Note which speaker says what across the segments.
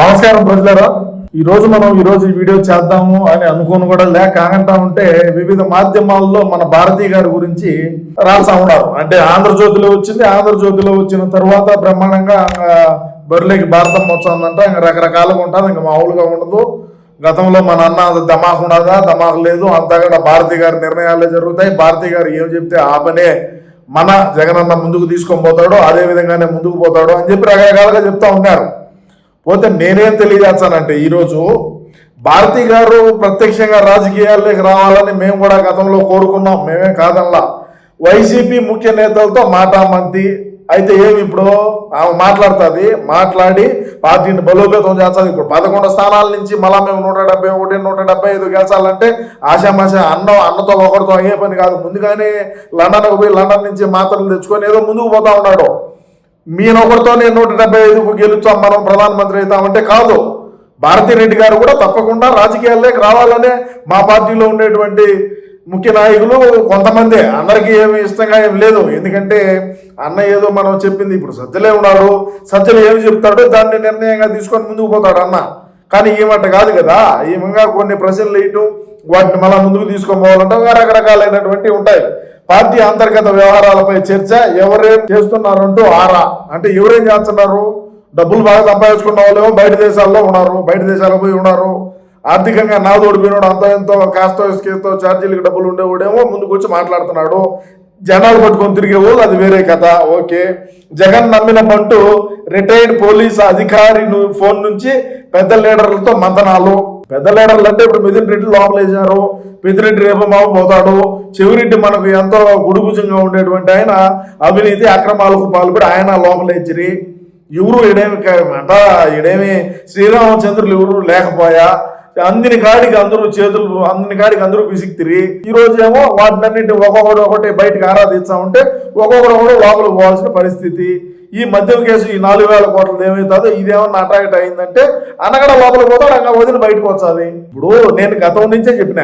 Speaker 1: నమస్కారం ప్రజలరా. ఈ రోజు మనం ఈ రోజు ఈ వీడియో చేద్దాము అని అనుకోని కూడా లేక అంటా ఉంటే వివిధ మాధ్యమాల్లో మన భారతీయ గారి గురించి రాసా ఉన్నారు. అంటే ఆంధ్రజ్యోతిలో వచ్చింది ఆంధ్రజ్యోతిలో వచ్చిన తర్వాత బ్రహ్మాండంగా బరిలోకి భారతం వస్తుందంట. ఇంకా రకరకాలుగా ఉంటుంది ఇంకా మామూలుగా ఉండదు. గతంలో మన అన్న దమాకు ఉండదా? దమాకు లేదు. అంతా కూడా భారతీ గారి నిర్ణయాలే జరుగుతాయి. భారతీ గారు ఏం చెప్తే ఆ పనే మన జగనన్న ముందుకు తీసుకొని పోతాడు అదే విధంగానే ముందుకు పోతాడు అని చెప్పి రకరకాలుగా చెప్తా ఉన్నారు. పోతే నేనేం తెలియజేస్తానంటే ఈరోజు భారతి గారు ప్రత్యక్షంగా రాజకీయాల్లోకి రావాలని మేము కూడా గతంలో కోరుకున్నాం. మేమే కాదనలా. వైసీపీ ముఖ్య నేతలతో మాటామంతి. అయితే ఏమి ఇప్పుడు? ఆమె మాట్లాడుతుంది మాట్లాడి పార్టీని బలోపేతం చేస్తుంది. ఇప్పుడు పదకొండు స్థానాల నుంచి మళ్ళా మేము నూట డెబ్బై ఒకటి నూట డెబ్బై ఐదు గెలిచాలంటే ఆశామాష అన్న అన్నతో ఒకరితో అయ్యే పని కాదు. ముందుగానే లండన్కు పోయి లండన్ నుంచి మాత్రలు తెచ్చుకొని ఏదో ముందుకు పోతా ఉన్నాడు. మీనొకరితో నేను నూట డెబ్బై ఐదుకు గెలుచాం మనం ప్రధానమంత్రి అవుతామంటే కాదు. భారతిరెడ్డి గారు కూడా తప్పకుండా రాజకీయాల్లోకి రావాలనే మా పార్టీలో ఉండేటువంటి ముఖ్య నాయకులు కొంతమందే. అందరికీ ఏమి ఇష్టంగా ఏం లేదు. ఎందుకంటే అన్న ఏదో మనం చెప్పింది ఇప్పుడు సజ్జలే ఉన్నాడు సజ్జలు ఏమి చెప్తాడో దాన్ని నిర్ణయంగా తీసుకొని ముందుకు పోతాడు అన్న. కానీ ఏమంట కాదు కదా. ఈ కొన్ని ప్రశ్నలు వేయటం వాటిని మళ్ళీ ముందుకు తీసుకొని పోవాలంటే రకరకాలైనటువంటి రకరకాలైనటువంటివి ఉంటాయి. పార్టీ అంతర్గత వ్యవహారాలపై చర్చ ఎవరేం చేస్తున్నారంటూ ఆరా. అంటే ఎవరేం చేస్తున్నారు? డబ్బులు బాగా సంపాదించుకున్న వాళ్ళేమో బయట దేశాల్లో ఉన్నారు బయట దేశాలకు పోయి ఉన్నారు. ఆర్థికంగా నాదోడు పోయినాడు అంత ఎంతో కాస్తో ఇసుకేస్తో ఛార్జీలకు డబ్బులు ఉండేవాడేమో ముందుకు వచ్చి మాట్లాడుతున్నాడు. జనాలు పట్టుకొని తిరిగే వాళ్ళు అది వేరే కథ. ఓకే. జగన్ నమ్మిన రిటైర్డ్ పోలీస్ అధికారి ఫోన్ నుంచి పెద్ద లీడర్లతో మంతనాలు పెద్ద లీడర్లు అంటే ఇప్పుడు మిథున్ రెడ్డి లోపలేశారు పెద్దిరెడ్డి రేపు మావ పోతాడు చెవిరెడ్డి మనకు ఎంతో గుడుగుజంగా ఉండేటువంటి ఆయన అవినీతి అక్రమాలకు పాల్పడి ఆయన లోపలేచిరి ఎవరు ఇడేమి అంట ఇడేమి శ్రీరామచంద్రులు ఎవరు లేకపోయా? అందిని కాడికి అందరూ చేతులు అందిని కాడికి అందరూ పిసిక్తిరి ఈ రోజు ఏమో వాటినన్నింటి ఒక్కొక్కటి ఒకటి బయటకు ఆరాధిస్తా ఉంటే ఒక్కొక్కడు ఒకటి లోపలికి పోవాల్సిన పరిస్థితి. ఈ మద్యం కేసు ఈ నాలుగు వేల కోట్లది ఏమవుతుందో ఇదేమన్నా అట్రాక్ట్ అయిందంటే అనగడ లోపల పోతాడు అంగ వదిలి బయటకు వచ్చాది. ఇప్పుడు నేను గతం నుంచే చెప్పిన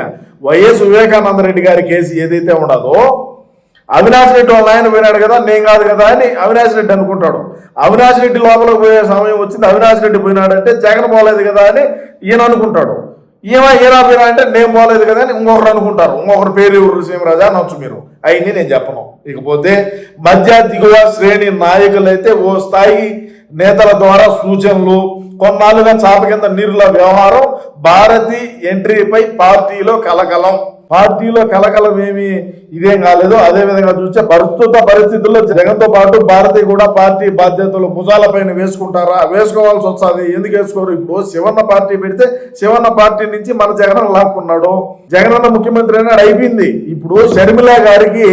Speaker 1: వైఎస్ వివేకానంద రెడ్డి గారి కేసు ఏదైతే ఉండదో అవినాష్ రెడ్డి వాళ్ళ ఆయన పోయినాడు కదా నేను కాదు కదా అని అవినాష్ రెడ్డి అనుకుంటాడు. అవినాష్ రెడ్డి లోపలికి పోయే సమయం వచ్చింది అవినాష్ రెడ్డి పోయినాడంటే జగన్ పోలేదు కదా అని ఈయన అనుకుంటాడు. ఏమో ఏరా పోయినా అంటే నేను పోలేదు కదా అని ఇంకొకరు అనుకుంటారు. ఇంకొకరు పేరు ఎవరు? సీమరాజా అనొచ్చు మీరు. అయింది నేను చెప్పను. ఇకపోతే మధ్య దిగువ శ్రేణి నాయకులైతే ఓ స్థాయి నేతల ద్వారా సూచనలు కొన్నాళ్ళుగా చాప కింద నీరుల వ్యవహారం భారతి ఎంట్రీపై పార్టీలో కలకలం. పార్టీలో కలకలం ఏమి ఇదేం కాలేదు. అదే విధంగా చూస్తే ప్రస్తుత పరిస్థితుల్లో జగన్తో పాటు భారతీయ కూడా పార్టీ బాధ్యతలు భుజాలపైన వేసుకుంటారా? వేసుకోవాల్సి వస్తుంది. ఎందుకు వేసుకోరు? ఇప్పుడు శివన్న పార్టీ పెడితే శివన్న పార్టీ నుంచి మన జగన్ లాక్కున్నాడు. జగనన్న ముఖ్యమంత్రి అయినాడు అయిపోయింది. ఇప్పుడు షర్మిల గారికి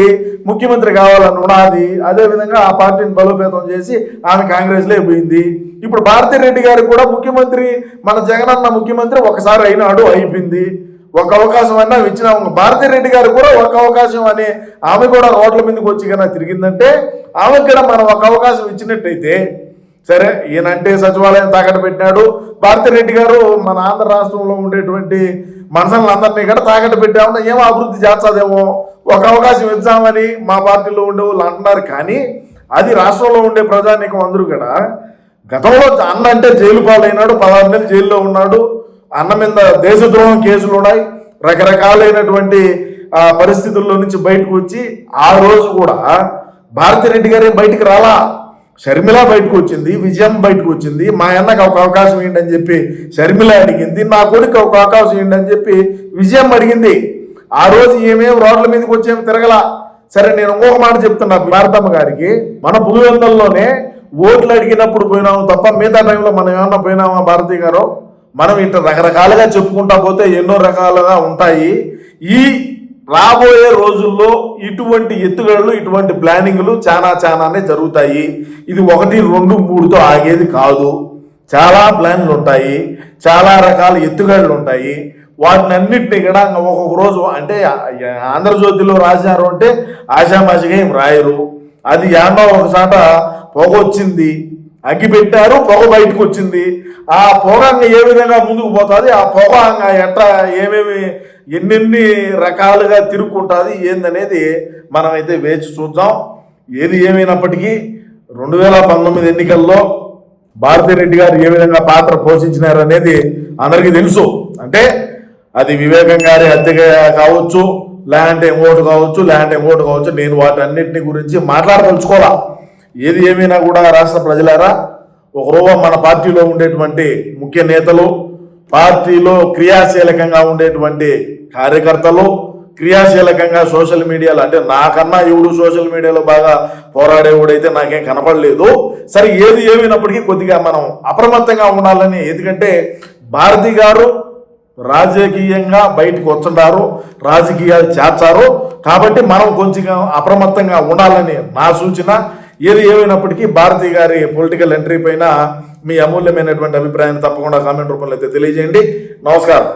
Speaker 1: ముఖ్యమంత్రి కావాలని ఉన్నది అదే విధంగా ఆ పార్టీని బలోపేతం చేసి ఆమె కాంగ్రెస్లో పోయింది ఇప్పుడు భారతీ రెడ్డి గారికి కూడా ముఖ్యమంత్రి మన జగనన్న ముఖ్యమంత్రి ఒకసారి అయినాడు అయిపోయింది. ఒక అవకాశం అన్నా ఇచ్చిన భారతీ రెడ్డి గారు కూడా ఒక అవకాశం అని ఆమె కూడా రోడ్ల మీదకి వచ్చి కన్నా తిరిగిందంటే ఆమెకు కూడా మనం ఒక అవకాశం ఇచ్చినట్టయితే సరే ఈయనంటే సచివాలయం తాకట్టు పెట్టినాడు. భారతీ రెడ్డి గారు మన ఆంధ్ర రాష్ట్రంలో ఉండేటువంటి మనసులందరినీ కూడా తాకట్టు పెట్టామన్నా ఏమో అభివృద్ధి చేస్తాదేమో? ఒక అవకాశం ఇద్దామని మా పార్టీలో ఉండే వాళ్ళు అంటున్నారు. కానీ అది రాష్ట్రంలో ఉండే ప్రజానీకం అందరూ కూడా గతంలో అన్న అంటే జైలు పాలైనాడు పదహారు నెలలు జైల్లో ఉన్నాడు. అన్న మీద దేశద్రోహం కేసులు ఉన్నాయి. రకరకాలైనటువంటి పరిస్థితుల్లో నుంచి బయటకు వచ్చి ఆ రోజు కూడా భారతిరెడ్డి గారే బయటికి రాలా? షర్మిల బయటకు వచ్చింది విజయం బయటకు వచ్చింది. మా అన్నకు ఒక అవకాశం ఏంటని అని చెప్పి షర్మిల అడిగింది. నా కొడుకు ఒక అవకాశం ఏంటని అని చెప్పి విజయం అడిగింది. ఆ రోజు ఏమేమి రోడ్ల మీదకి వచ్చేమి తిరగల? సరే నేను ఇంకొక మాట చెప్తున్నా భారతమ్మ గారికి. మన పులివెందల్లోనే ఓట్లు అడిగినప్పుడు పోయినాము తప్ప మిగతా టైంలో మనం ఏమన్నా పోయినామా భారతి గారు? మనం ఇట్లా రకరకాలుగా చెప్పుకుంటా పోతే ఎన్నో రకాలుగా ఉంటాయి. ఈ రాబోయే రోజుల్లో ఇటువంటి ఎత్తుగడలు ఇటువంటి ప్లానింగ్లు చాలా చాలానే జరుగుతాయి. ఇది ఒకటి రెండు మూడుతో ఆగేది కాదు. చాలా ప్లాన్లు ఉంటాయి. చాలా రకాల ఎత్తుగడలు ఉంటాయి. వాటిని అన్నింటినీ కూడా ఒక్కొక్క రోజు అంటే ఆంధ్రజ్యోతిలో రాశారు అంటే ఆషామాషిగా ఏం రాయరు. అది ఏండో ఒకసాట పొగ అగ్గిపెట్టారు అగ్గి పెట్టారు పొగ బయటకు వచ్చింది. ఆ పొగ ఏ విధంగా ముందుకు పోతుంది? ఆ పొగ ఎట్ట ఎట్లా ఏమేమి ఎన్నెన్ని రకాలుగా తిరుక్కుంటుంది ఏందనేది మనమైతే వేచి చూద్దాం. ఏది ఏమైనప్పటికీ రెండు వేల పంతొమ్మిది ఎన్నికల్లో భారతిరెడ్డి గారు ఏ విధంగా పాత్ర పోషించినారు అనేది అందరికీ తెలుసు. అంటే అది వివేకం గారి హత్య కావచ్చు ల్యాండ్ ఎమోట్ కావచ్చు ల్యాండ్ ఎమోట్ కావచ్చు నేను వాటన్నిటిని గురించి మాట్లాడదలుచుకోవాలా? ఏది ఏమైనా కూడా రాష్ట్ర ప్రజలారా ఒకరోజు మన పార్టీలో ఉండేటువంటి ముఖ్య నేతలు పార్టీలో క్రియాశీలకంగా ఉండేటువంటి కార్యకర్తలు క్రియాశీలకంగా సోషల్ మీడియాలో అంటే నాకన్నా ఎవడు సోషల్ మీడియాలో బాగా పోరాడేవాడైతే నాకేం కనపడలేదు. సరే ఏది ఏమైనప్పటికీ కొద్దిగా మనం అప్రమత్తంగా ఉండాలని ఎందుకంటే భారతి గారు రాజకీయంగా బయటకు వచ్చుంటారు రాజకీయాలు చేర్చారు కాబట్టి మనం కొంచెం అప్రమత్తంగా ఉండాలని నా సూచన. ఏది ఏమైనప్పటికీ భారతి గారి పొలిటికల్ ఎంట్రీ పైన మీ అమూల్యమైనటువంటి అభిప్రాయాన్ని తప్పకుండా కామెంట్ రూపంలో అయితే తెలియజేయండి. నమస్కారం.